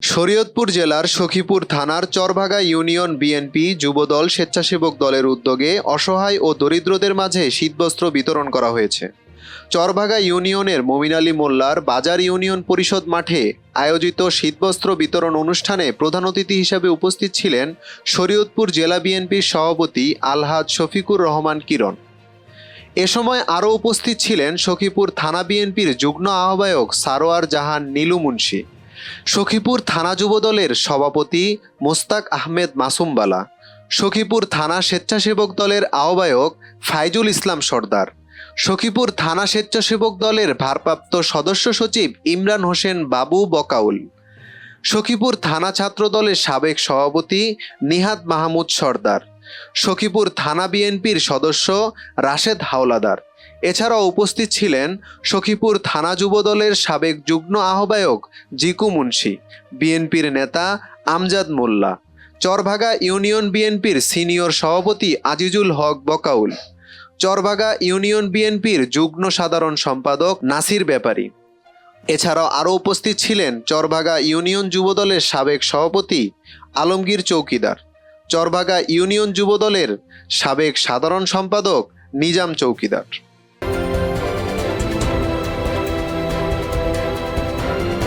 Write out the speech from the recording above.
শরীয়তপুর জেলার সখীপুর থানার Charbhaga union BNP Jubodal স্বেচ্ছাসেবক দলের উদ্যোগে অসহায় ও দরিদ্রদের মাঝে শীতবস্ত্র বিতরণ করা হয়েছে। চরভাগা ইউনিয়নের মমিন আলী মোল্লার বাজার ইউনিয়ন পরিষদ মাঠে আয়োজিত শীতবস্ত্র বিতরণ অনুষ্ঠানে প্রধান অতিথি হিসেবে উপস্থিত ছিলেন শরীয়তপুর জেলা বিএনপির সভাপতি আলহাজ শফিকুর রহমান কিরণ। এ সময় আরও উপস্থিত ছিলেন সখীপুর থানা বিএনপির যুগ্ম আহ্বায়ক সারোয়ার জাহান নীলু মুন্সি। সখীপুর থানা যুবদলের সভাপতি মোস্তাক আহমেদ মাসুমবালা, সখীপুর থানা স্বেচ্ছাসেবক দলের আহ্বায়ক ফাইজুল ইসলাম সর্দার, সখীপুর থানা স্বেচ্ছাসেবক দলের ভারপ্রাপ্ত সদস্য সচিব ইমরান হোসেন বাবু বকাউল, সখীপুর থানা ছাত্র দলের সাবেক সভাপতি নিহাত মাহমুদ সর্দার। সখীপুর থানা বিএনপির সদস্য রাশেদ হাওলাদার। এছাড়াও উপস্থিত ছিলেন সখীপুর থানা যুবদলের সাবেক যুগ্ম আহ্বায়ক জিকু মুন্সি, বিএনপির নেতা আমজাদ মোল্লা, চরভাগা ইউনিয়ন বিএনপির সিনিয়র সভাপতি আজিজুল হক বকাউল, চরভাগা ইউনিয়ন বিএনপির যুগ্ম সাধারণ সম্পাদক নাসির ব্যাপারী। এছাড়াও আরও উপস্থিত ছিলেন চরভাগা ইউনিয়ন যুবদলের সাবেক সভাপতি আলমগীর চৌকিদার। চরভাগা ইউনিয়ন যুবদলের সাবেক সাধারণ সম্পাদক নিজাম চৌকিদার।